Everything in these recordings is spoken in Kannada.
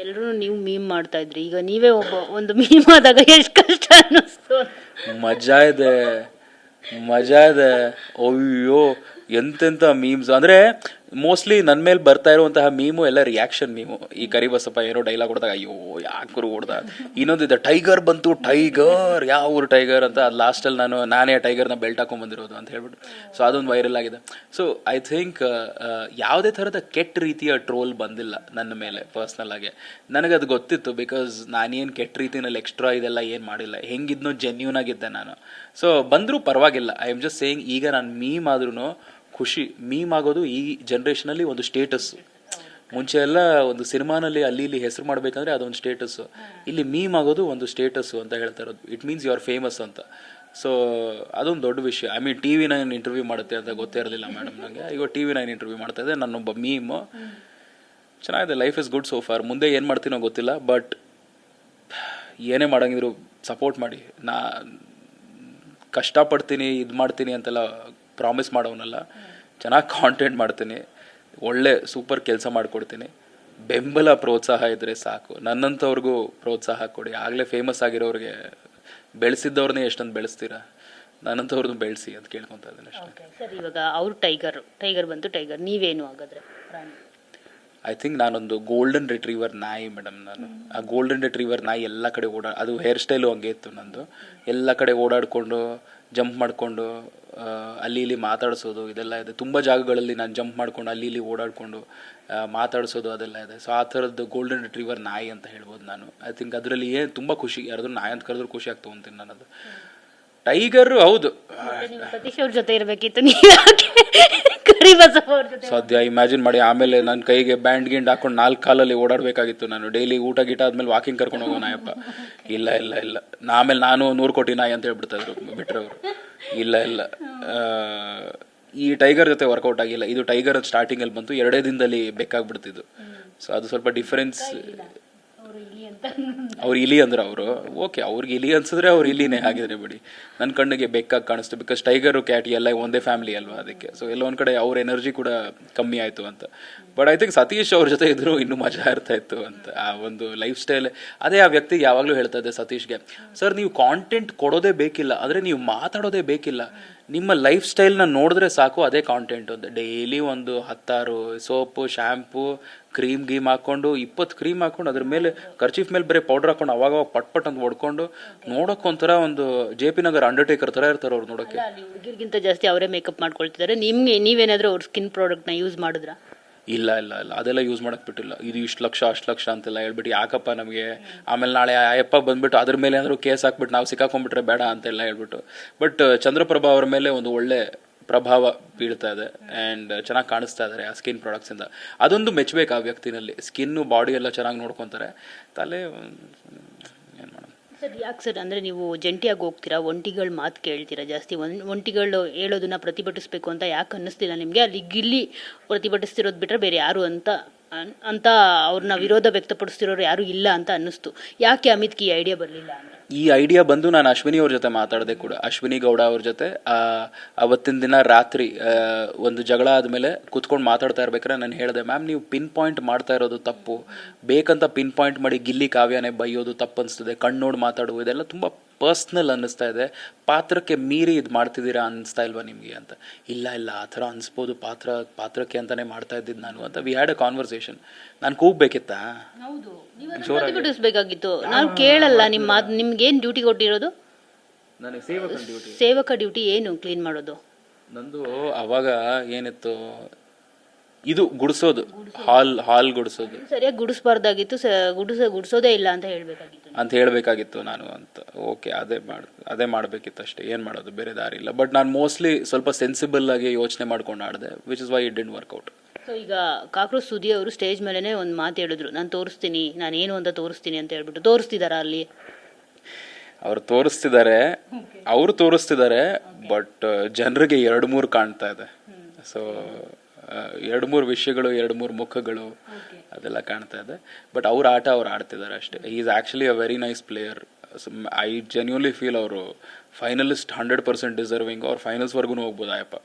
ಎಲ್ಲರೂ ನೀವು ಮೀಮ್ ಮಾಡ್ತಾ ಇದ್ರಿ. ಈಗ ನೀವೇ ಒಬ್ಬ ಒಂದು ಮೀಮ್ ಆದಾಗ ಎಷ್ಟು ಕಷ್ಟ ಅನ್ನಿಸ್ತು? ಮಜಾ ಇದೆ. ಮಜಾ ಇದೆ. ಅಯ್ಯೋ ಎಂತೆಂಥ ಮೀಮ್ಸ್ ಅಂದ್ರೆ ಮೋಸ್ಟ್ಲಿ ನನ್ನ ಮೇಲೆ ಬರ್ತಾ ಇರುವಂತಹ ಮೀಮು ಎಲ್ಲ ರಿಯಾಕ್ಷನ್ ಮೀಮು. ಈ ಕರಿಬಸಪ್ಪ ಏನೋ ಡೈಲಾಗ್ ಹೊಡೆದಾಗ, ಅಯ್ಯೋ, ಯಾಕೆ ಗುರು ಹೊಡ್ದ? ಇನ್ನೊಂದಿದೆ ಟೈಗರ್ ಬಂತು ಟೈಗರ್ ಯಾವ ಊರು ಟೈಗರ್ ಅಂತ ಅದು ಲಾಸ್ಟಲ್ಲಿ ನಾನು, ನಾನೇ ಟೈಗರ್ನ ಬೆಲ್ಟ್ ಹಾಕೊಂಡ್ ಬಂದಿರೋದು ಅಂತ ಹೇಳ್ಬಿಟ್ಟು. ಸೊ ಅದೊಂದು ವೈರಲ್ ಆಗಿದೆ. ಸೊ ಐ ಥಿಂಕ್ ಯಾವುದೇ ಥರದ ಕೆಟ್ಟ ರೀತಿಯ ಟ್ರೋಲ್ ಬಂದಿಲ್ಲ ನನ್ನ ಮೇಲೆ ಪರ್ಸ್ನಲ್ ಆಗಿ. ನನಗೆ ಅದು ಗೊತ್ತಿತ್ತು ಬಿಕಾಸ್ ನಾನೇನು ಕೆಟ್ಟ ರೀತಿನಲ್ಲಿ ಎಕ್ಸ್ಟ್ರಾ ಇದೆಲ್ಲ ಏನು ಮಾಡಿಲ್ಲ. ಹೆಂಗಿದ್ನೋ ಜೆನ್ಯೂನ್ ಆಗಿದ್ದೆ ನಾನು. ಸೊ ಬಂದರೂ ಪರವಾಗಿಲ್ಲ. ಐ ಆಮ್ ಜಸ್ಟ್ ಸೇಯಿಂಗ್ ಈಗ ನಾನು ಮೀಮ್ ಆದ್ರೂ ಖುಷಿ ಮೀಮ್ ಆಗೋದು ಈ ಜನ್ರೇಷನಲ್ಲಿ ಒಂದು ಸ್ಟೇಟಸ್ ಮುಂಚೆ ಎಲ್ಲ ಒಂದು ಸಿನಿಮಾನಲ್ಲಿ ಅಲ್ಲಿ ಇಲ್ಲಿ ಹೆಸರು ಮಾಡಬೇಕಂದ್ರೆ ಅದೊಂದು ಸ್ಟೇಟಸ್ ಇಲ್ಲಿ ಮೀಮ್ ಆಗೋದು ಒಂದು ಸ್ಟೇಟಸ್ ಅಂತ ಹೇಳ್ತಾ ಇರೋದು. It means you are famous ಅಂತ. ಸೊ ಅದೊಂದು ದೊಡ್ಡ ವಿಷಯ. I mean T V nine interview ಮಾಡುತ್ತೆ ಅಂತ ಗೊತ್ತೇ ಇರಲಿಲ್ಲ ಮೇಡಮ್ ನನಗೆ ಈಗ ಟಿ ವಿ ನೈನ್ ಇಂಟರ್ವ್ಯೂ ಮಾಡ್ತಾ ಇದ್ದೆ, ನನ್ನೊಬ್ಬ ಮೀಮ್ ಚೆನ್ನಾಗಿದೆ life is good so far ಮುಂದೆ ಏನು ಮಾಡ್ತೀನೋ ಗೊತ್ತಿಲ್ಲ ಬಟ್ ಏನೇ ಮಾಡಂಗಿದ್ರು ಸಪೋರ್ಟ್ ಮಾಡಿ. ನಾ ಕಷ್ಟಪಡ್ತೀನಿ, ಇದು ಮಾಡ್ತೀನಿ ಅಂತೆಲ್ಲ ಪ್ರಾಮಿಸ್ ಮಾಡೋನಲ್ಲ. ಚೆನ್ನಾಗಿ ಕಾಂಟೆಂಟ್ ಮಾಡ್ತೀನಿ. ಒಳ್ಳೆ ಸೂಪರ್ ಕೆಲಸ ಮಾಡಿಕೊಡ್ತೀನಿ. ಬೆಂಬಲ ಪ್ರೋತ್ಸಾಹ ಇದ್ರೆ ಸಾಕು. ನನ್ನಂಥವ್ರಿಗೂ ಪ್ರೋತ್ಸಾಹ ಕೊಡಿ. ಆಗಲೇ ಫೇಮಸ್ ಆಗಿರೋರಿಗೆ ಬೆಳೆಸಿದ್ದವ್ರನ್ನೇ ಎಷ್ಟೊಂದು ಬೆಳೆಸ್ತೀರಾ? ನನ್ನಂಥವ್ರದ್ದು ಬೆಳೆಸಿ ಅಂತ ಕೇಳ್ಕೊತಾ ಇದ್ದೀನಿ ಅಷ್ಟೇ. ಸರ್ ಇವಾಗ ಅವ್ರು ಟೈಗರ್ ಟೈಗರ್ ಬಂತು ಟೈಗರ್ ನೀವೇನು ಹಾಗಾದ್ರೆ ಐ ಥಿಂಕ್ ನಾನೊಂದು ಗೋಲ್ಡನ್ ರಿಟ್ರೀವರ್ ನಾಯಿ ಮೇಡಮ್ ನಾನು. ಆ ಗೋಲ್ಡನ್ ರಿಟ್ರೀವರ್ ನಾಯಿ ಎಲ್ಲ ಕಡೆ ಓಡಾ ಅದು ಹೇರ್ ಸ್ಟೈಲು ಹಂಗೆ ಇತ್ತು ನಂದು. ಎಲ್ಲ ಕಡೆ ಓಡಾಡಿಕೊಂಡು ಜಂಪ್ ಮಾಡಿಕೊಂಡು ಅಲ್ಲಿ ಇಲ್ಲಿ ಮಾತಾಡಿಸೋದು, ಇದೆಲ್ಲ ಇದೆ. ತುಂಬ ಜಾಗಗಳಲ್ಲಿ ನಾನು ಜಂಪ್ ಮಾಡಿಕೊಂಡು, ಅಲ್ಲಿ ಇಲ್ಲಿ ಓಡಾಡಿಕೊಂಡು ಮಾತಾಡಿಸೋದು ಅದೆಲ್ಲ ಇದೆ. ಸೊ ಆ ಥರದ್ದು ಗೋಲ್ಡನ್ ರಿಟ್ರೀವರ್ ನಾಯಿ ಅಂತ ಹೇಳ್ಬೋದು ನಾನು. ಐ ಥಿಂಕ್ ಅದರಲ್ಲಿ ಏನು ತುಂಬ ಖುಷಿ, ಯಾರಾದರೂ ನಾಯಿ ಅಂತ ಕರೆದ್ರೂ ಖುಷಿಯಾಗಿ ತೊಗೊತೀನಿ ನಾನು ಅದು ಟೈಗರ್ ಹೌದು. ನೀವು ಸತೀಶ್ ಅವ್ರ ಜೊತೆ ಇರಬೇಕಿತ್ತು ನೀವು ಯಾಕೆ ಕರಿಬಸಪ್ಪ ಅವ್ರ ಜೊತೆ ಸದ್ಯ ಇಮ್ಯಾಜಿನ್ ಮಾಡಿ ಆಮೇಲೆ ನನ್ನ ಕೈಗೆ ಬ್ಯಾಂಡ್ ಗಿಂಡ್ ಹಾಕೊಂಡು ನಾಲ್ಕು ಕಾಲಲ್ಲಿ ಓಡಾಡಬೇಕಾಗಿತ್ತು ನಾನು. ಡೈಲಿ ಊಟ ಗೀಟ ಆದ್ಮೇಲೆ ವಾಕಿಂಗ್ ಕರ್ಕೊಂಡು ಹೋಗೋ ನಾಯಪ್ಪ ಇಲ್ಲ ಇಲ್ಲ ಇಲ್ಲ. ನಾ ಆಮೇಲೆ ನಾನು ನೂರು ಕೋಟಿ ನಾಯಿ ಅಂತ ಹೇಳ್ಬಿಡ್ತಾ ಇದ್ರು ಬಿಟ್ರವರು ಇಲ್ಲ ಇಲ್ಲ. ಆ, ಈ ಟೈಗರ್ ಜೊತೆ ವರ್ಕೌಟ್ ಆಗಿಲ್ಲ. ಇದು ಟೈಗರ್ ಸ್ಟಾರ್ಟಿಂಗಲ್ಲಿ ಬಂತು ಎರಡೇ ದಿನದಲ್ಲಿ ಬೇಕಾಗ್ಬಿಡ್ತಿದ್ದು. ಸೊ ಅದು ಸ್ವಲ್ಪ ಡಿಫರೆನ್ಸ್ ಅವರು ಇಲ್ಲಿ ಅಂತ ಅವ್ರು ಇಲಿ ಅಂದ್ರೆ ಅವರು. ಓಕೆ, ಅವ್ರಿಗೆ ಇಲಿ ಅನ್ಸಿದ್ರೆ ಅವ್ರು ಇಲಿನೇ ಆಗಿದ್ರೆ ಬಿಡಿ. ನನ್ನ ಕಣ್ಣಿಗೆ ಬೆಕ್ಕಾಗಿ ಕಾಣಿಸ್ತು. ಬಿಕಾಸ್ ಟೈಗರು ಕ್ಯಾಟ್ ಎಲ್ಲ ಒಂದೇ ಫ್ಯಾಮಿಲಿ ಅಲ್ವಾ ಅದಕ್ಕೆ. ಸೊ ಎಲ್ಲ ಒಂದ್ ಕಡೆ ಅವ್ರ ಎನರ್ಜಿ ಕೂಡ ಕಮ್ಮಿ ಆಯ್ತು ಅಂತ. ಬಟ್ ಐ ಥಿಂಕ್ ಸತೀಶ್ ಅವ್ರ ಜೊತೆ ಇದ್ರು ಇನ್ನೂ ಮಜಾ ಇರ್ತಾ ಇತ್ತು ಅಂತ. ಆ ಒಂದು ಲೈಫ್ ಸ್ಟೈಲ್ ಅದೇ ಆ ವ್ಯಕ್ತಿಗೆ ಯಾವಾಗಲೂ ಹೇಳ್ತಾ ಇದ್ದೆ ಸತೀಶ್ಗೆ ಸರ್ ನೀವು ಕಾಂಟೆಂಟ್ ಕೊಡೋದೇ ಬೇಕಿಲ್ಲ. ಆದರೆ ನೀವು ಮಾತಾಡೋದೇ ಬೇಕಿಲ್ಲ. ನಿಮ್ಮ ಲೈಫ್ ಸ್ಟೈಲ್ನ ನೋಡಿದ್ರೆ ಸಾಕು, ಅದೇ ಕಾಂಟೆಂಟ್ ಒಂದು ಡೈಲಿ ಒಂದು ಹತ್ತಾರು ಸೋಪು ಶ್ಯಾಂಪು ಕ್ರೀಮ್ ಗೀಮ್ ಹಾಕ್ಕೊಂಡು ಇಪ್ಪತ್ತು ಕ್ರೀಮ್ ಹಾಕ್ಕೊಂಡು ಅದ್ರ ಮೇಲೆ ಕರ್ಚೀಫ್ ಮೇಲೆ ಬರೀ ಪೌಡರ್ ಹಾಕೊಂಡು ಅವಾಗ ಪಟ್ ಪಟ್ ಅಂತ ಹೊಡ್ಕೊಂಡು ನೋಡೋಕೆ ಒಂಥರ ಒಂದು ಜೆ ಪಿ ನಗರ್ ಅಂಡರ್ಟೇಕರ್ ಥರ ಇರ್ತಾರೆ ಅವ್ರು ನೋಡೋಕೆ ಹುಡುಗಿರ್ಗಿಂತ ಜಾಸ್ತಿ ಅವರೇ ಮೇಕಪ್ ಮಾಡ್ಕೊಳ್ತಿದ್ದಾರೆ ನಿಮ್ಗೆ ನೀವೇನಾದ್ರೂ ಅವ್ರ ಸ್ಕಿನ್ ಪ್ರಾಡಕ್ಟ್ನ ಯೂಸ್ ಮಾಡಿದ್ರಾ? ಇಲ್ಲ ಇಲ್ಲ ಇಲ್ಲ. ಅದೆಲ್ಲ ಯೂಸ್ ಮಾಡಕ್ ಬಿಟ್ಟಿಲ್ಲ. ಇದು ಇಷ್ಟು ಲಕ್ಷ, ಅಷ್ಟು ಲಕ್ಷ ಅಂತೆಲ್ಲ ಹೇಳ್ಬಿಟ್ಟು, ಯಾಕಪ್ಪ ನಮಗೆ? ಆಮೇಲೆ ನಾಳೆ ಆಯಪ್ಪ ಬಂದ್ಬಿಟ್ಟು ಅದ್ರ ಮೇಲೆ ಏನಾದ್ರು ಕೇಸ್ ಹಾಕ್ಬಿಟ್ಟು ನಾವು ಸಿಕ್ಕಾಕೊಂಡ್ಬಿಟ್ರೆ ಬೇಡ ಅಂತೆಲ್ಲ ಹೇಳ್ಬಿಟ್ಟು. ಬಟ್ ಚಂದ್ರಪ್ರಭಾ ಅವ್ರ ಮೇಲೆ ಒಂದು ಒಳ್ಳೆ ಪ್ರಭಾವ ಬೀಳ್ತಾ ಇದೆ. ಆ್ಯಂಡ್ ಚೆನ್ನಾಗಿ ಕಾಣಿಸ್ತಾ ಇದ್ದಾರೆ ಆ ಸ್ಕಿನ್ ಪ್ರಾಡಕ್ಟ್ಸಿಂದ ಅದೊಂದು ಮೆಚ್ಚಬೇಕು ಆ ವ್ಯಕ್ತಿನಲ್ಲಿ. ಸ್ಕಿನ್ನು ಬಾಡಿ ಎಲ್ಲ ಚೆನ್ನಾಗಿ ನೋಡ್ಕೊತಾರೆ. ತಲೆ ಸರ್ ಯಾಕೆ ಸರ್ ಅಂದರೆ ನೀವು ಜಂಟಿಯಾಗಿ ಹೋಗ್ತೀರಾ? ಒಂಟಿಗಳು ಮಾತು ಕೇಳ್ತೀರಾ ಜಾಸ್ತಿ? ಒನ್, ಒಂಟಿಗಳು ಹೇಳೋದನ್ನ ಪ್ರತಿಭಟಿಸಬೇಕು ಅಂತ ಯಾಕೆ ಅನ್ನಿಸ್ತಿಲ್ಲ ನಿಮಗೆ? ಅಲ್ಲಿ ಗಿಲ್ಲಿ ಪ್ರತಿಭಟಿಸ್ತಿರೋದು ಬಿಟ್ಟರೆ ಬೇರೆ ಯಾರು ಅಂತ ಅಂತ ಅವ್ರನ್ನ ವಿರೋಧ ವ್ಯಕ್ತಪಡಿಸ್ತಿರೋರು ಯಾರು ಇಲ್ಲ ಅಂತ ಅನ್ನಿಸ್ತು. ಯಾಕೆ ಅಮಿತ್ ಈ ಐಡಿಯಾ ಬರಲಿಲ್ಲ ಈ ಐಡಿಯಾ ಬಂದು ನಾನು ಅಶ್ವಿನಿ ಅವ್ರ ಜೊತೆ ಮಾತಾಡಿದೆ ಕೂಡ. ಅಶ್ವಿನಿ ಗೌಡ ಅವ್ರ ಜೊತೆ ಅವತ್ತಿನ ದಿನ ರಾತ್ರಿ ಒಂದು ಜಗಳ ಆದಮೇಲೆ ಕುತ್ಕೊಂಡು ಮಾತಾಡ್ತಾ ಇರ್ಬೇಕಾದ್ರೆ ನಾನು ಹೇಳಿದೆ, ಮ್ಯಾಮ್, ನೀವು ಪಿನ್ ಪಾಯಿಂಟ್ ಮಾಡ್ತಾ ಇರೋದು ತಪ್ಪು. ಬೇಕಂತ ಪಿನ್ ಪಾಯಿಂಟ್ ಮಾಡಿ ಗಿಲ್ಲಿ ಕಾವ್ಯನೇ ಬೈಯೋದು ತಪ್ಪು ಅನಿಸ್ತದೆ ಕಣ್ಣೋಡು ಮಾತಾಡುವ ಇದೆಲ್ಲ ತುಂಬ ಪರ್ಸ್ನಲ್ ಅನ್ನಿಸ್ತಾ ಇದೆ. ಪಾತ್ರಕ್ಕೆ ಮೀರಿ ಇದು ಮಾಡ್ತಿದ್ದೀರಾ ಅನ್ನಿಸ್ತಾ ಇಲ್ವಾ ನಿಮಗೆ ಅಂತ? ಇಲ್ಲ ಇಲ್ಲ ಆ ಥರ ಅನಿಸ್ಬೋದು. ಪಾತ್ರ ಪಾತ್ರಕ್ಕೆ ಅಂತಾನೆ ಮಾಡ್ತಾ ಇದ್ದಿದ್ದು ನಾನು ಅಂತ. ವಿ ಹ್ಯಾಡ್ ಅ ಕಾನ್ವರ್ಸೇಷನ್ ನಾನು ಕೂಗ್ಬೇಕಿತ್ತಾ? ಪ್ರತಿಭಟಿಸಬೇಕಾಗಿತ್ತು. ನಾವು ಕೇಳಲ್ಲ ನಿಮ್ಮ ನಿಮ್ಗೆ ಏನು ಡ್ಯೂಟಿ ಕೊಟ್ಟಿರೋದು? ಸೇವಕ ಡ್ಯೂಟಿ ಏನು ಕ್ಲೀನ್ ಮಾಡೋದು? ನಂದು ಅವಾಗ ಏನಿತ್ತು? ಇದು ಗುಡಿಸೋದು. ಹಾಲ್ ಹಾಲ್ ಗುಡಿಸೋದು. ಸರಿಯಾಗಿ ಗುಡಿಸಬಾರ್ದಾಗಿತ್ತು ಗುಡಿಸ ಗುಡಿಸೋದೇ ಇಲ್ಲ ಅಂತ ಹೇಳಬೇಕಾಗಿತ್ತು. ಅಂತ ಹೇಳಬೇಕಾಗಿತ್ತು ನಾನು ಅಂತ. ಓಕೆ ಅದೇ ಮಾಡ ಅದೇ ಮಾಡಬೇಕಿತ್ತು ಅಷ್ಟೇ. ಏನು ಮಾಡೋದು? ಬೇರೆ ದಾರಿ ಇಲ್ಲ. ಬಟ್ ನಾನು ಮೋಸ್ಟ್ಲಿ ಸ್ವಲ್ಪ ಸೆನ್ಸಿಬಲ್ ಆಗಿ ಯೋಚನೆ ಮಾಡ್ಕೊಂಡು ಆಡಿದೆ which is why it didn't work out so ಈಗ ಕಾಕ್ರೋಚ್ ಸುದಿ ಅವರು ಸ್ಟೇಜ್ ಮೇಲೇ ಒಂದು ಮಾತು ಹೇಳಿದ್ರು. ನಾನು ತೋರಿಸ್ತೀನಿ ನಾನು ಏನು ಅಂತ ತೋರಿಸ್ತೀನಿ ಅಂತ ಹೇಳ್ಬಿಟ್ಟು ತೋರಿಸ್ತಿದಾರ ಅಲ್ಲಿ? ಅವ್ರು ತೋರಿಸ್ತಿದ್ದಾರೆ ಅವರು ತೋರಿಸ್ತಿದ್ದಾರೆ ಬಟ್ ಜನರಿಗೆ ಎರಡು ಮೂರು ಕಾಣ್ತಾ ಇದೆ. ಸೊ ಎರಡು ಮೂರು ವಿಷಯಗಳು ಎರಡು ಮೂರು ಮುಖಗಳು ಅದೆಲ್ಲ ಕಾಣ್ತಾ ಇದೆ. ಬಟ್ ಅವ್ರ ಆಟ ಅವ್ರು ಆಡ್ತಿದ್ದಾರೆ ಅಷ್ಟೇ. Is actually a very nice player I genuinely feel ಅವರು ಫೈನಲಿಸ್ಟ್ ಹಂಡ್ರೆಡ್ ಪರ್ಸೆಂಟ್ ಡಿಸರ್ವಿಂಗ್ ಅವ್ರು ಫೈನಲ್ಸ್ವರೆಗೂ ಹೋಗ್ಬೋದು ಆಯಪ್ಪ.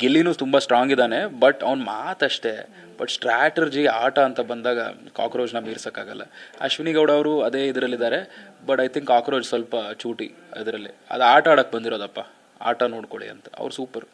ಗಿಲ್ಲಿನೂ ತುಂಬ ಸ್ಟ್ರಾಂಗ್ ಇದ್ದಾನೆ ಬಟ್ ಅವ್ನ ಮಾತಷ್ಟೇ. ಬಟ್ ಸ್ಟ್ರಾಟರ್ಜಿ ಆಟ ಅಂತ ಬಂದಾಗ ಕಾಕ್ರೋಚ್ನ ಮೀರ್ಸೋಕ್ಕಾಗಲ್ಲ ಅಶ್ವಿನಿ ಗೌಡ ಅವರು ಅದೇ ಇದರಲ್ಲಿದ್ದಾರೆ ಬಟ್ ಐ ಥಿಂಕ್ ಕಾಕ್ರೋಚ್ ಸ್ವಲ್ಪ ಚೂಟಿ ಅದರಲ್ಲಿ. ಅದು ಆಟ ಆಡಕ್ಕೆ ಬಂದಿರೋದಪ್ಪ. ಆಟ ನೋಡ್ಕೊಳ್ಳಿ ಅಂತ. ಅವ್ರು ಸೂಪರ್